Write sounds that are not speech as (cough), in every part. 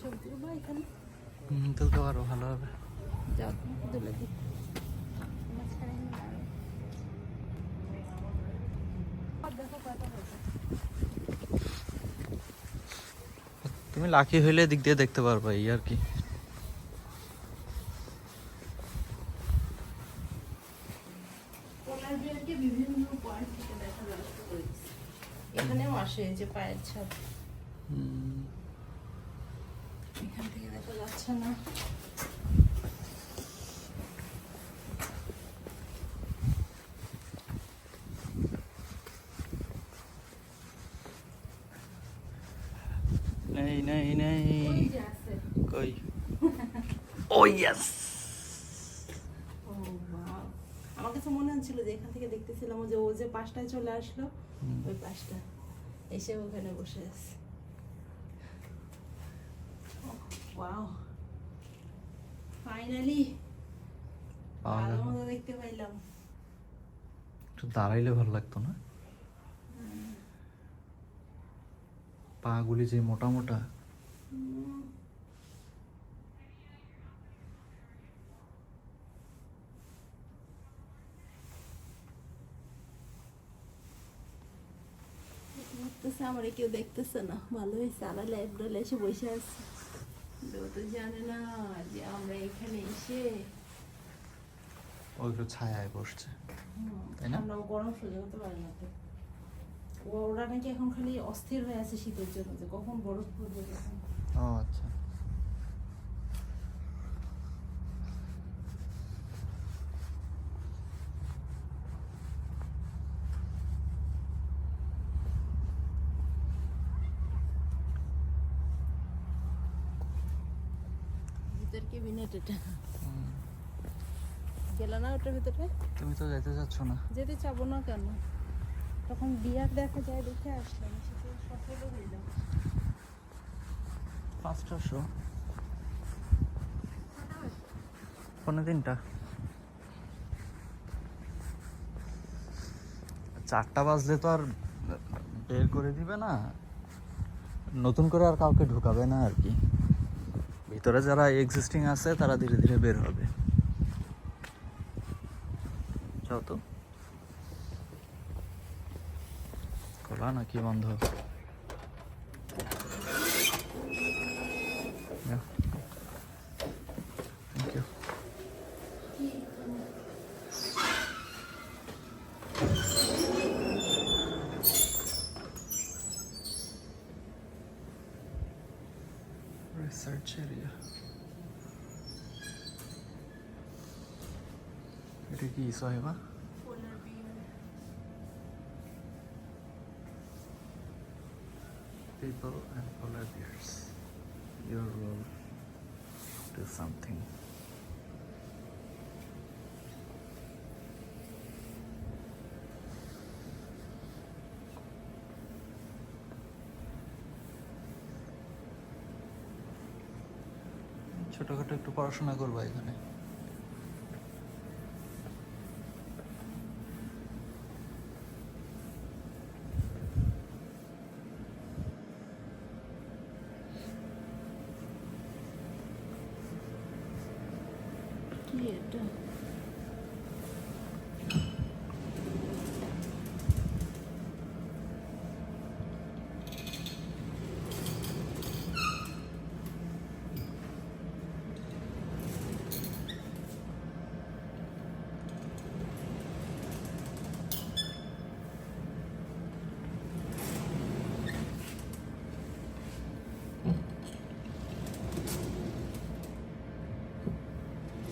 ছবি তুলবো এখানে তুলতে পারো ভালো হবে। যাও তুলে দিই। তুমি লাকি হইলে দিক দিয়ে দেখতে পারবা এই আর কি। এখানেও আসে যে পায়ের ছাপ। হুম, এখান থেকে দেখা যাচ্ছে না। নেই নেই নেই। কই? (laughs) ও ইয়েস আমার কাছে মনে হচ্ছিল যে এখান থেকে দেখতেছিলাম যে ও যে পাশটায় চলে আসলো ওই পাশটা। এসে ওখানে বসে আছে। ওয়াও ফাইনালি ভালো মতো দেখতে পাইলাম। একটু দাঁড়াইলে ভালো লাগতো না? পা গুলি যে মোটা মোটা। আমার কেউ দেখতেছে না। ভালো হয়েছে আড়া লাইব্রেরি এসে বসে আছে। ও তো জানে না যে আমরা এখানে এসে ও একটু ছায়ায় বসছে তাই না? আমরা গরম সহ্য করতে পারি না তো। ওরা নাকি এখন খালি অস্থির হয়ে আছে শীতের জন্য যে কখন বরফ পড়বে ও আচ্ছা। ভিতর কেবিনেট এটা। গেল না ওটার ভিতরে? তুমি তো যেতে চাচ্ছ না। যেতে চাবো না কেন? তখন বিয়ার দেখা যায় দেখে আসলাম সেটা সফলও হইলাম পাঁচটা শো পনেরো তিনটা চারটা বাজলে তো আর বের করে দিবে না। নতুন করে আর কাউকে ঢুকাবে না আর কি। ভিতরে যারা এক্সিস্টিং আছে তারা ধীরে ধীরে বের হবে। যাও তো। খোলা নাকি বন্ধ? এটা কি সোহেবা and polar bears your role do something ছোটখাটো একটু পড়াশোনা করবা এখানে কি এটা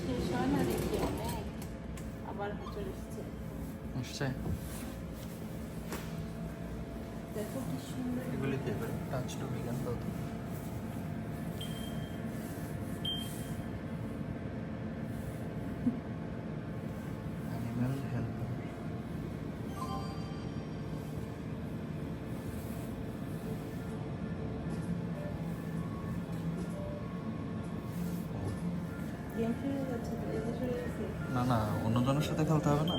শেষ হয় না দেখি অনেক আবার চলে এসছে নিশ্চয় দেখো কি সুন্দর এগুলি কি টাচ টু বিজ্ঞান দাও তো অ্যানিম্যাল হেল্পার গেম শুরু যাচ্ছে তো এই যে শুরু হয়েছে না না অন্যজনের সাথে খেলতে হবে না।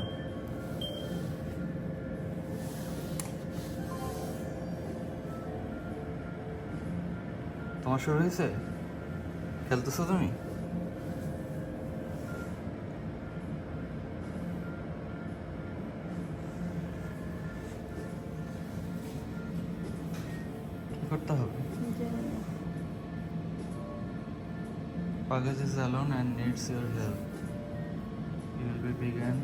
তোমার শুরু হয়েছে খেলতেছো তুমি করতে হবে Package is alone and needs your help. You will be begun.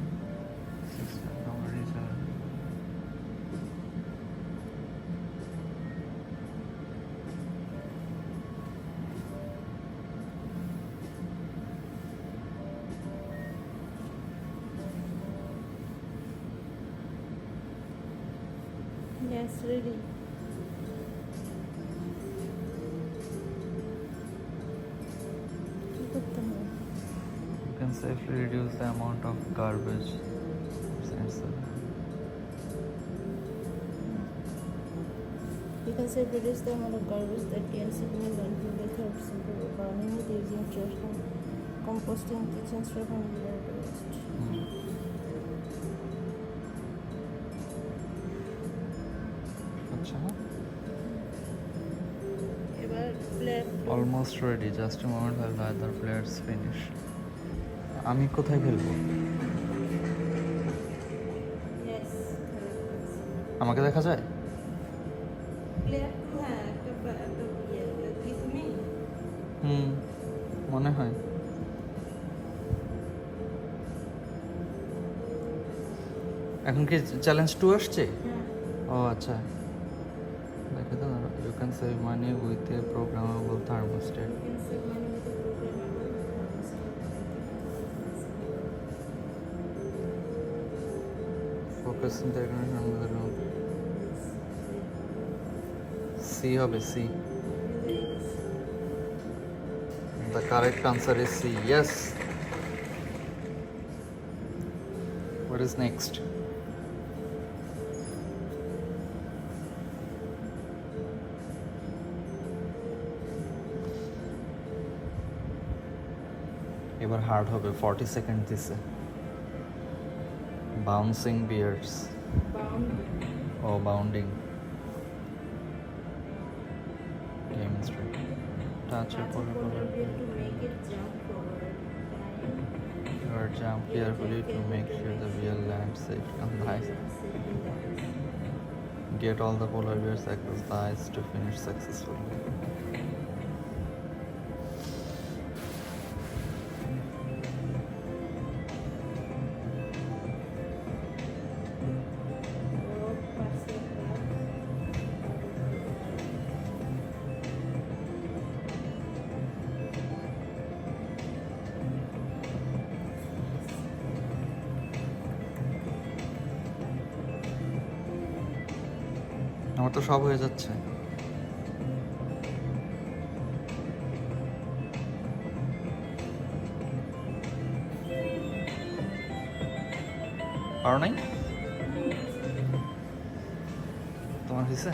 to reduce the amount of garbage. You can say reduce the amount of garbage that can signal and give the helps improve economy with using trash composting, kitchen scrap and waste. Hmm. Almost ready, just a moment, I'll let the plates finish. আমি কোথায় খেলব আমাকে দেখা যায়? হ্যাঁ ইয়ে হুম মনে হয়। এখন কি চ্যালেঞ্জ টু আসছে? হ্যাঁ। ও আচ্ছা। দেখে তো you can save money with a programmable thermostat focus C হবে C the correct answer is C yes what is next এবার হার্ড হবে ফর্টি সেকেন্ড দিছে Bouncing beards. Bounding. Oh, bounding. Demonstrate. Touch your polar to make it jump forward. Or jump carefully to make sure the wheel lands safely on the nice. Get all the polar bears across the ice to finish successfully. আমার তো সব হয়ে যাচ্ছে। পারো নাই? তোমার হয়েছে?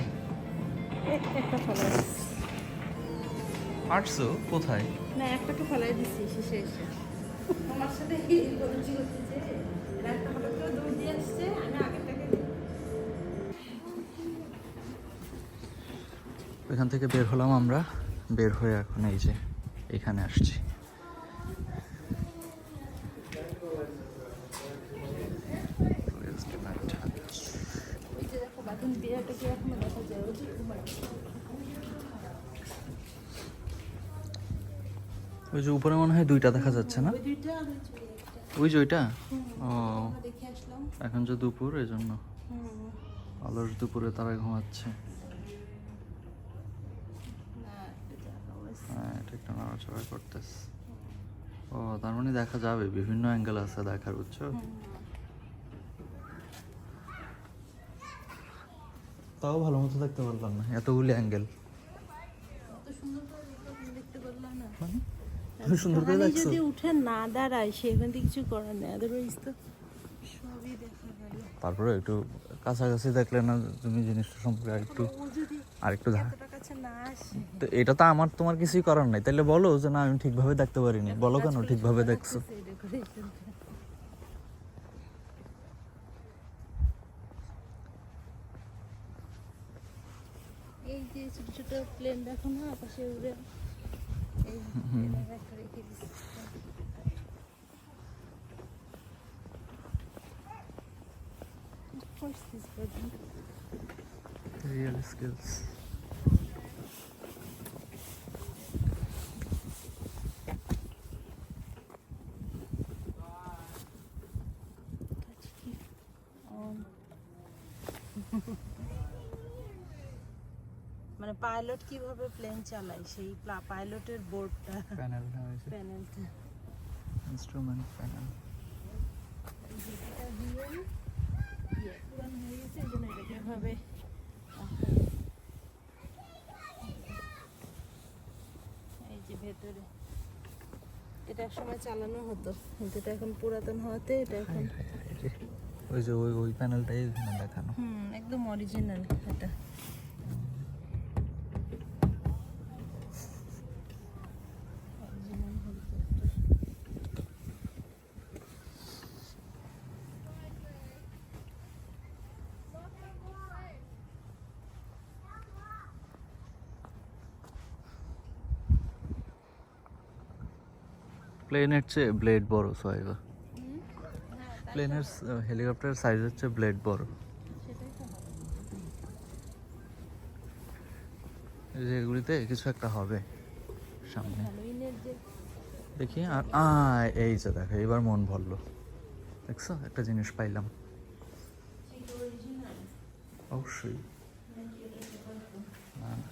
একটা ফেলাই কোথায়? না একটাকে ফেলাই দিচ্ছি শেষে এসে। আমার সাথে এই বলছি হচ্ছে যে একটা হঠাৎ করে দৌড় দিয়ে আসছে আমি আগেরটাকে ওইখান থেকে বের হলাম আমরা। বের হয়ে এখন এই যে এখানে আসছি. ওই যে উপরে মনে হয় দুইটা দেখা যাচ্ছে না? ওই যে ওইটা? ও এখন যে দুপুর এই জন্য অলস দুপুরে তারা ঘুমাচ্ছে না একটা জায়গা হয়েছে। হ্যাঁ নড়াচড়া করতেছে। ও তার মানে দেখা যাবে বিভিন্ন অ্যাঙ্গেল আছে দেখার বুঝছ? তাও ভালো মতো দেখতে পারলাম না এতগুলি অ্যাঙ্গেল সুন্দর করে মানে? দেখছ যদি উঠে না দাঁড়ায় সেখান থেকে কিছু করার নেই আদারওয়াইজ তো সবই দেখা গেল। তারপরে একটু কাছাকাছি দেখলে না তুমি জিনিসটা সম্পর্কে আরেকটু আরেকটু ধা এতটা কাছে না আসে তো এটা তো আমার তোমার কিছুই করার নাই। তাহলে বলো যে না আমি ঠিকভাবে দেখতে পারিনি। বলো কেন ঠিকভাবে দেখছ? সেই ডেকোরেশনটা এই যে ছোট ছোট প্লেন দেখো না আকাশে উড়ে। এই হুম। পাইলট কীভাবে প্লেন চালায়? সেই পাইলটের বোর্ডটা প্যানেল হয়েছে। প্যানেলটা ইনস্ট্রুমেন্ট প্যানেল দিয়ে ইয়ে পুরানো হয়ে গেছে এই জন্য এটাকে এভাবে এই যে ভেতরে। এটা একসময় চালানো হতো কিন্তু এটা এখন পুরাতন হওয়াতে এটা এখন ওই যে ওই ওই প্যানেলটাই দেখানো। হুম একদম অরিজিনাল এটা। প্লেনের চেয়ে ব্লেড বড় তো। প্লেনের হেলিকপ্টার সাইজ হচ্ছে ব্লেড বড়। সেটাই তো হবে। এই যে এগুলিতে কিছু একটা হবে সামনে। দেখি আর আ এই যে দেখো এবার মন ভরলো। দেখছ? একটা জিনিস পাইলাম। অবশ্যই না না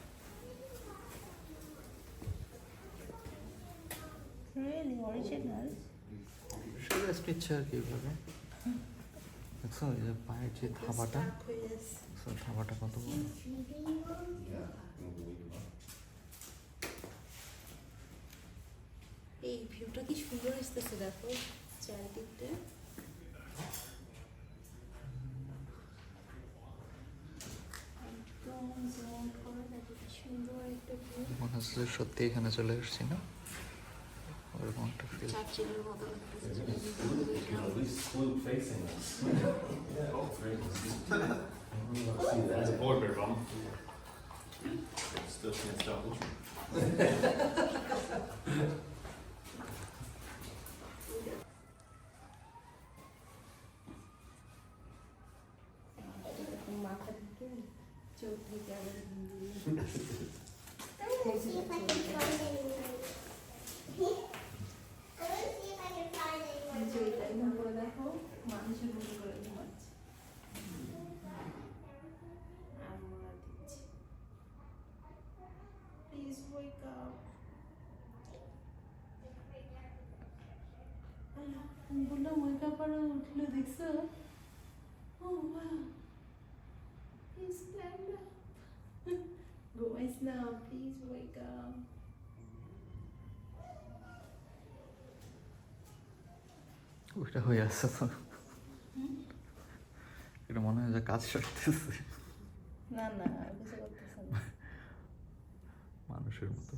Really original? সিরিয়াস নিচ্ছে আর কি এভাবে দেখছ এই যে পায়ের যে থাবাটা হয়ে থাবাটা কত বড়? এই ভিউটা কি সুন্দর আসতেছে দেখো চারিদিকটা। মনে হচ্ছে যে সত্যি এখানে চলে এসেছি না? we want to feel. That's a board bear bum. Still can't stop looking. (laughs) বললাম উঠল দেখছ না প্লিজ ওয়েক আপ ওইটা হয়ে আসছে তো। এটা মনে হয় যে কাজ সারতেছে। না না আর কিছু করতেছে না মানুষের মতো।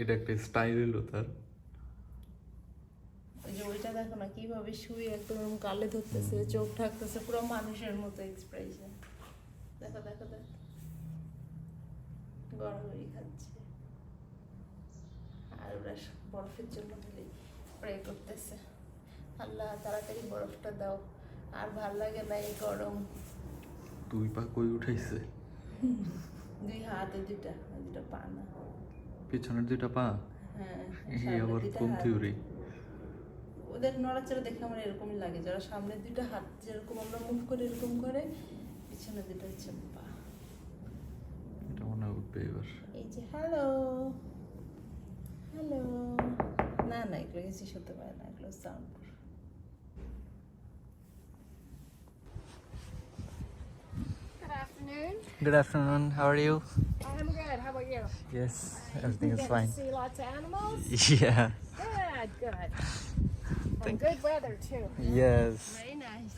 এটা একটা স্টাইল এলো তার। যে ওইটা দেখো না কীভাবে শুয়ে একদম কালে ধরতেছে চোখ ঢাকতেছে পুরো মানুষের মতো এক্সপ্রেশন দেখো দেখো দেখো। গড়াগড়ি খাচ্ছে। আর ওরা বরফের জন্য প্রে করতেছে। আল্লাহ তাড়াতাড়ি বরফটা দাও। আর ভালো লাগে না এই গরম। দুই পা কই উঠাইছে? দুই হাতে দুইটা আর দুইটা পা না। পিছনের দুইটা পা? হ্যাঁ এই আবার কোন থিওরি ওদের নড়াচড়া দেখে আমার এরকমই লাগে যারা সামনের দুইটা হাত যেরকম আমরা মুভ করে এরকম করে পিছনের দুটো হচ্ছে পা। এটা মনে উঠবে এবার। এই যে হ্যালো হ্যালো না না এগুলো কিছু শুনতে পারে না এগুলো sound Good afternoon. Good afternoon how are you I'm good. How about you? Yes (laughs) everything is Get fine to see lots of animals? Yeah Good, good. (laughs) And Thank- good weather too. Yes very nice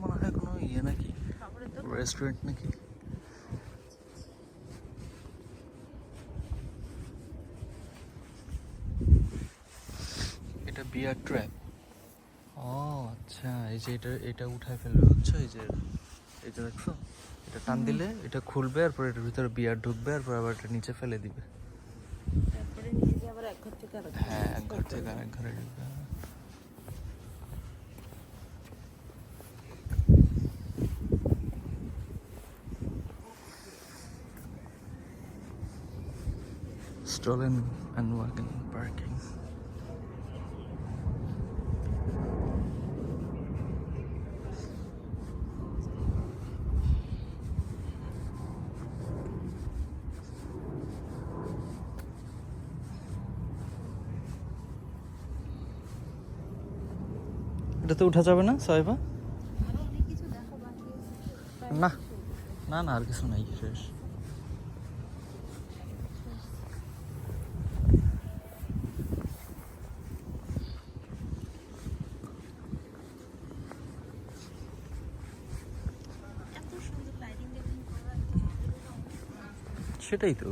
মনে হয় কোনো ইয়ে নাকি খাবারের তো restaurant নাকি Bear trap ও আচ্ছা এই যে এটা এটা উঠায় ফেলবে বুঝছ? এই যে এই যে দেখছ? এটা টান দিলে এটা খুলবে আর পরে এটার ভিতরে বিয়ার ঢুকবে আর পরে আবার এটা নিচে ফেলে দিবে। হ্যাঁ এক ঘর থেকে আরেক ঘরে ঢুকবে। Stolen and wagon parking. এটাতে উঠা যাবে না সাহেবা। না না না আর কিছু নাই শেষ। সেটাই তো।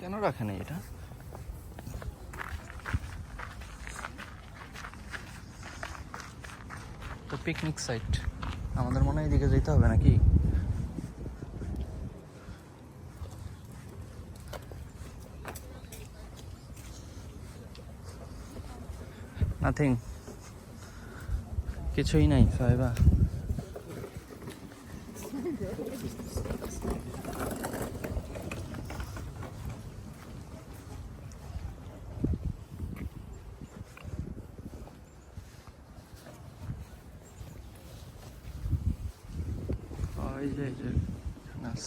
কেন রাখে নাই এটা? তো পিকনিক সাইট আমাদের মনে হয় এদিকে যেতে হবে নাকি? নাথিং কিছুই নাই সাহেবা। ওই যে এই যে নাস